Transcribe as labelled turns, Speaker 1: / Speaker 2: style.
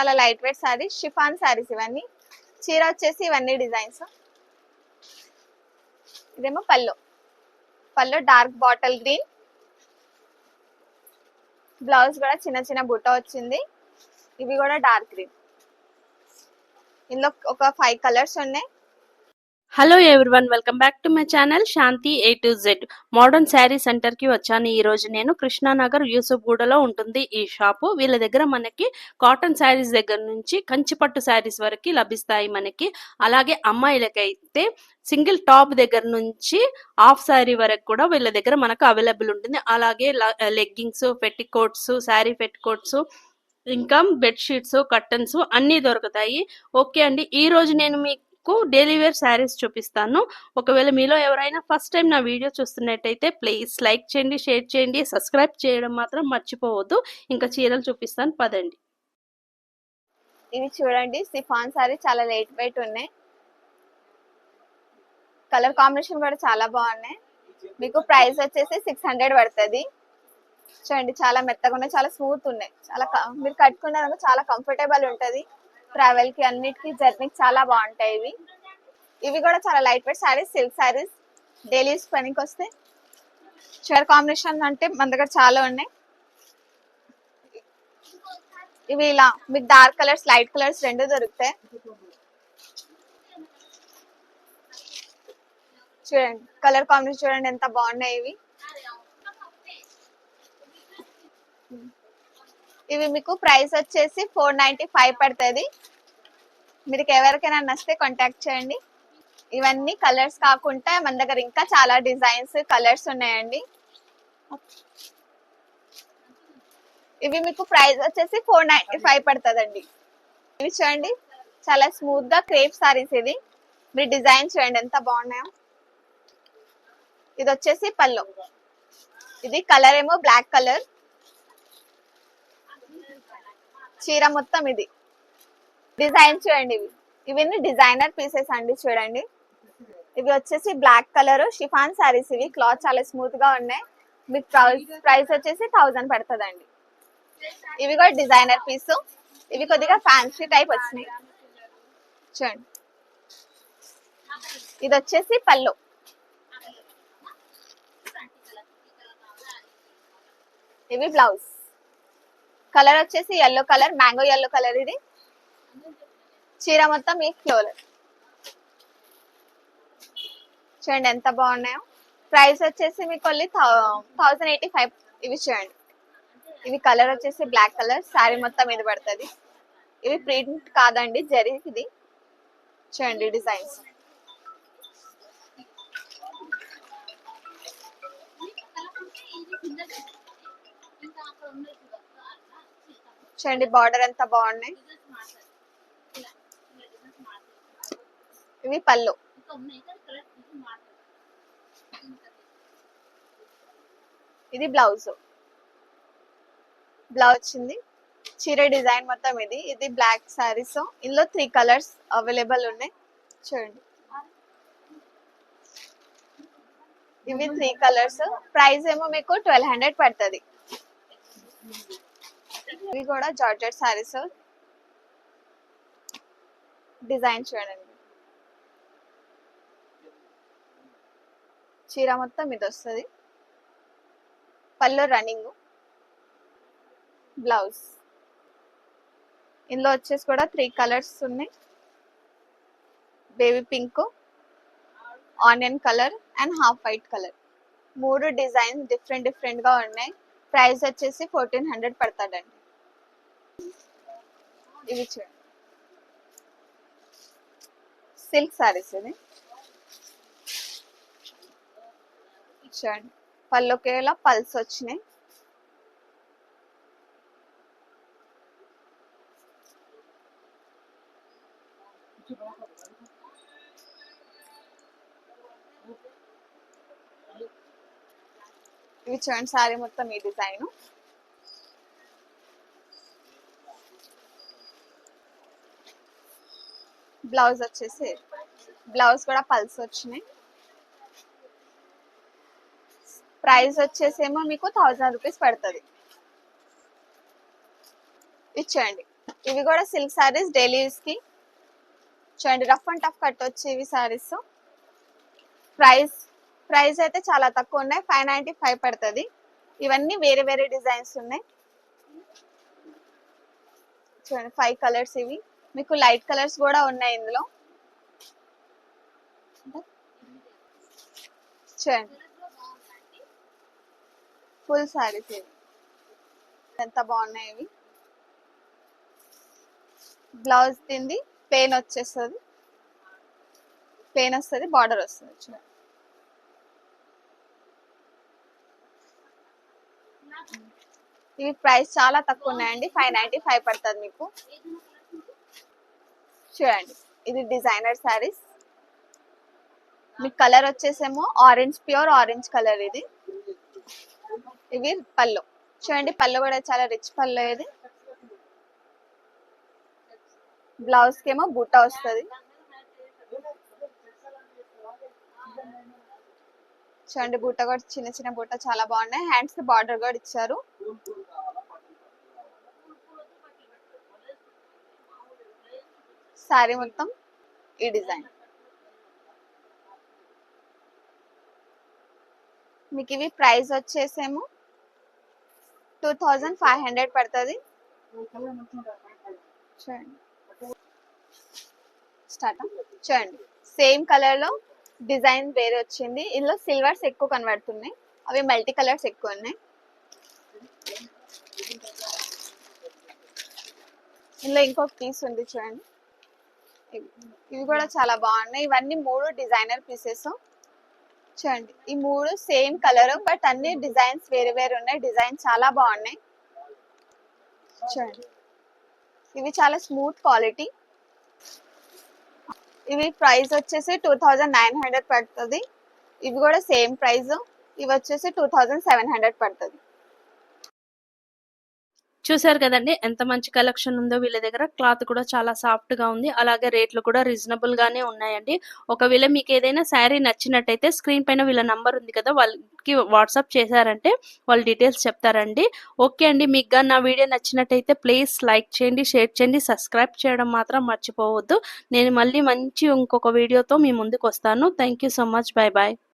Speaker 1: చాలా light weight saris chiffon saris ఇవన్నీ. చీర వచ్చేసి ఇవన్నీ డిజైన్స్. ఇదేమో pallu pallu dark bottle green. Blouse కూడా చిన్న చిన్న బుట్ట వచ్చింది. ఇవి కూడా డార్క్ గ్రీన్. ఇందులో ఒక ఫైవ్ కలర్స్ ఉన్నాయి.
Speaker 2: Hello everyone welcome back to my channel Shanti A to Z modern sari సెంటర్కి వచ్చాను ఈ రోజు నేను. కృష్ణానగర్ యూసుఫ్గూడలో ఉంటుంది ఈ షాపు. వీళ్ళ దగ్గర మనకి కాటన్ శారీస్ దగ్గర నుంచి కంచిపట్టు శారీస్ వరకు లభిస్తాయి మనకి. అలాగే అమ్మాయిలకైతే సింగిల్ టాప్ దగ్గర నుంచి హాఫ్ శారీ వరకు కూడా వీళ్ళ దగ్గర మనకు అవైలబుల్ ఉంటుంది. అలాగే లెగ్గింగ్స్ పెట్టికోట్స్ శారీ పెట్టికోట్స్ ఇంకా బెడ్షీట్స్ కర్టన్స్ అన్నీ దొరుకుతాయి. ఓకే అండి ఈ రోజు నేను మీకు డైలీ వేర్ శారీస్ చూపిస్తాను. ఒకవేళ మీలో ఎవరైనా ఫస్ట్ టైం నా వీడియో చూస్తున్నట్టయితే ప్లీజ్ లైక్ చేయండి షేర్ చేయండి సబ్స్క్రైబ్ చేయడం మాత్రం మర్చిపోవద్దు. ఇంకా చీరలు చూపిస్తాను. పదండి.
Speaker 1: ఇవి చూడండి. సిఫాన్ సారీ చాలా లైట్ వెయిట్ ఉన్నాయి. కలర్ కాంబినేషన్ కూడా చాలా బాగున్నాయి. మీకు ప్రైస్ వచ్చేసి సిక్స్ హండ్రెడ్ పడుతుంది. చూడండి చాలా మెత్తగా ఉన్నాయి. చాలా స్మూత్ ఉన్నాయి. చాలా మీరు కట్టుకున్నారనుకో చాలా కంఫర్టబుల్ ఉంటుంది. ట్రావెల్కి అన్నిటికీ జర్నీకి చాలా బాగుంటాయి ఇవి. ఇవి కూడా చాలా light weight saris silk saris. Daily use పనికి వస్తాయి షేర్ కాంబినేషన్ అంటే మన దగ్గర చాలా ఉన్నాయి. ఇవి ఇలా మీకు డార్క్ కలర్స్ లైట్ కలర్స్ రెండు దొరుకుతాయి. చూడండి కలర్ కాంబినేషన్ చూడండి ఎంత బాగున్నాయి ఇవి. ఇవి మీకు ప్రైస్ వచ్చేసి ఫోర్ నైన్టీ ఫైవ్ పడుతుంది. మీకు ఎవరికైనా నచ్చితే కాంటాక్ట్ చేయండి. ఇవన్నీ కలర్స్ కాకుండా మన దగ్గర ఇంకా చాలా డిజైన్స్ కలర్స్ ఉన్నాయండి. ఇవి మీకు ప్రైస్ వచ్చేసి ఫోర్ నైన్టీ ఫైవ్ పడుతుందండి. ఇవి చూడండి చాలా స్మూత్గా క్రేప్ సారీస్ ఇది. మీరు డిజైన్ చూడండి ఎంత బాగున్నాయో. ఇది వచ్చేసి పళ్ళు. ఇది కలర్ ఏమో బ్లాక్ కలర్ చీర మొత్తం ఇది. డిజైన్ చూడండి ఇవి. ఇవన్నీ డిజైనర్ పీసెస్ అండి చూడండి. ఇవి వచ్చేసి బ్లాక్ కలర్ షిఫాన్ సారీస్ ఇవి. క్లాత్ చాలా స్మూత్గా ఉన్నాయి. మీకు ప్రైస్ వచ్చేసి థౌజండ్ పడుతుందండి. ఇవి కూడా డిజైనర్ పీస్. ఇవి కొద్దిగా ఫ్యాన్సీ టైప్ వచ్చినాయి. చూడండి. ఇది వచ్చేసి పళ్ళు. ఇవి బ్లౌజ్. కలర్ వచ్చేసి yellow colour mango yellow colour ఇది. చీర మొత్తం ఈ ఫ్లోర్ చూడండి ఎంత బాగున్నాయో. ప్రైస్ వచ్చేసి మీకు ఓన్లీ థౌసండ్ ఎయిటీ ఫైవ్ ఇవి చూడండి. ఇవి కలర్ వచ్చేసి బ్లాక్ కలర్ శారీ మొత్తం మీద పడుతుంది. ఇవి ప్రింట్ కాదండి జరీ ఇది చూడండి డిజైన్స్ చూడండి బార్డర్ ఎంత బాగున్నాయి. ఇవి పళ్ళు. ఇది బ్లౌజ్. బ్లౌజ్ వచ్చింది. చీర డిజైన్ మొత్తం ఇది. ఇది బ్లాక్ సారీస్ ఇందులో త్రీ కలర్స్ అవైలబుల్ ఉన్నాయి. చూడండి. ఇవి త్రీ కలర్స్ ప్రైస్ ఏమో మీకు ట్వెల్వ్ హండ్రెడ్ పడుతుంది. ఇవి కూడా జార్జెట్ సారీస్ డిజైన్ చూడండి. చీర మొత్తం ఇది వస్తుంది. పళ్ళు రన్నింగ్ బ్లౌజ్ ఇందులో వచ్చేసి కూడా త్రీ కలర్స్ ఉన్నాయి. Baby pink onion colour and half white colour మూడు డిజైన్స్ డిఫరెంట్ డిఫరెంట్గా ఉన్నాయి. ప్రైస్ వచ్చేసి ఫోర్టీన్ హండ్రెడ్ పడతాడండి ఇవి చూడండి. సిల్క్ సారీస్ ఇది. చూడండి పళ్ళుకేలా పల్స్ వచ్చినాయి. ఇవి చూడండి సారీ మొత్తం ఈ డిజైన్. బ్లౌజ్ వచ్చేసి బ్లౌజ్ కూడా పల్స్ వచ్చినాయి. ప్రైస్ వచ్చేసేమో మీకు థౌజండ్ రూపీస్ పడుతుంది. ఇచ్చేయండి. ఇవి కూడా సిల్క్ శారీస్ డైలీ యూస్కి చూడండి రఫ్ అండ్ టఫ్ కట్ వచ్చేవి ఇవి ప్రైస్ ప్రైస్ అయితే చాలా తక్కువ ఉన్నాయి. ఫైవ్ నైన్టీ ఫైవ్ పడుతుంది. ఇవన్నీ వేరే వేరే డిజైన్స్ ఉన్నాయి. చూడండి ఫైవ్ కలర్స్ ఇవి. మీకు లైట్ కలర్స్ కూడా ఉన్నాయి ఇందులో. చూడండి. ఫుల్ సారీస్ ఇవి. ఎంత బాగున్నాయి ఇవి? బ్లౌజ్ తింది పెయిన్ వచ్చేస్తుంది. పెయిన్ వస్తుంది బార్డర్ వస్తుంది చూడండి ఇవి ప్రైస్ చాలా తక్కువ ఉన్నాయండి ఫైవ్ నైంటీ ఫైవ్ పడుతుంది మీకు. చూడండి ఇది డిజైనర్ శారీస్ మీకు కలర్ వచ్చేసేమో ఆరెంజ్ ప్యూర్ ఆరెంజ్ కలర్ ఇది. ఇవి పళ్ళు. చూడండి పళ్ళు కూడా చాలా రిచ్ పళ్ళు ఇది. బ్లౌజ్ కేమో బుట్ట వస్తుంది. చూడండి బుట్ట కూడా చిన్న చిన్న బుట్ట చాలా బాగున్నాయి. హ్యాండ్స్కి బార్డర్ కూడా ఇచ్చారు. సారీ మొత్తం ఈ డిజైన్ మీకు ఇవి ప్రైస్ వచ్చేసేమో టూ థౌజండ్ ఫైవ్ హండ్రెడ్ పడుతుంది. చూడండి. స్టార్ట్. చూడండి. సేమ్ కలర్లో డిజైన్ వేరే వచ్చింది. ఇందులో సిల్వర్స్ ఎక్కువ కనబడుతున్నాయి. అవి మల్టీ కలర్స్ ఎక్కువ ఉన్నాయి. ఇందులో ఇంకొక పీస్ ఉంది చూడండి. ఇవి కూడా చాలా బాగున్నాయి. ఇవన్నీ మూడు డిజైనర్ పీసెస్. చూడండి ఈ మూడు సేమ్ కలర్ బట్ అన్ని డిజైన్స్ వేరే వేరు ఉన్నాయి. డిజైన్ చాలా బాగున్నాయి. చూడండి. ఇవి చాలా స్మూత్ క్వాలిటీ. ఇవి ప్రైస్ వచ్చేసి టూ థౌజండ్ నైన్ హండ్రెడ్ పడుతుంది. ఇవి కూడా సేమ్ ప్రైస్. ఇవి వచ్చేసి టూ థౌజండ్ సెవెన్ హండ్రెడ్ పడుతుంది.
Speaker 2: చూసారు కదండి ఎంత మంచి కలెక్షన్ ఉందో వీళ్ళ దగ్గర. క్లాత్ కూడా చాలా సాఫ్ట్గా ఉంది. అలాగే రేట్లు కూడా రీజనబుల్ గానే ఉన్నాయండి. ఒకవేళ మీకు ఏదైనా శారీ నచ్చినట్టయితే స్క్రీన్ పైన వీళ్ళ నంబర్ ఉంది కదా వాళ్ళకి వాట్సాప్ చేశారంటే వాళ్ళ డీటెయిల్స్ చెప్తారండి. ఓకే అండి మీకు నా వీడియో నచ్చినట్టయితే ప్లీజ్ లైక్ చేయండి షేర్ చేయండి సబ్స్క్రైబ్ చేయడం మాత్రం మర్చిపోవద్దు. నేను మళ్ళీ మంచి ఇంకొక వీడియోతో మీ ముందుకు వస్తాను. Thank you so much. Bye bye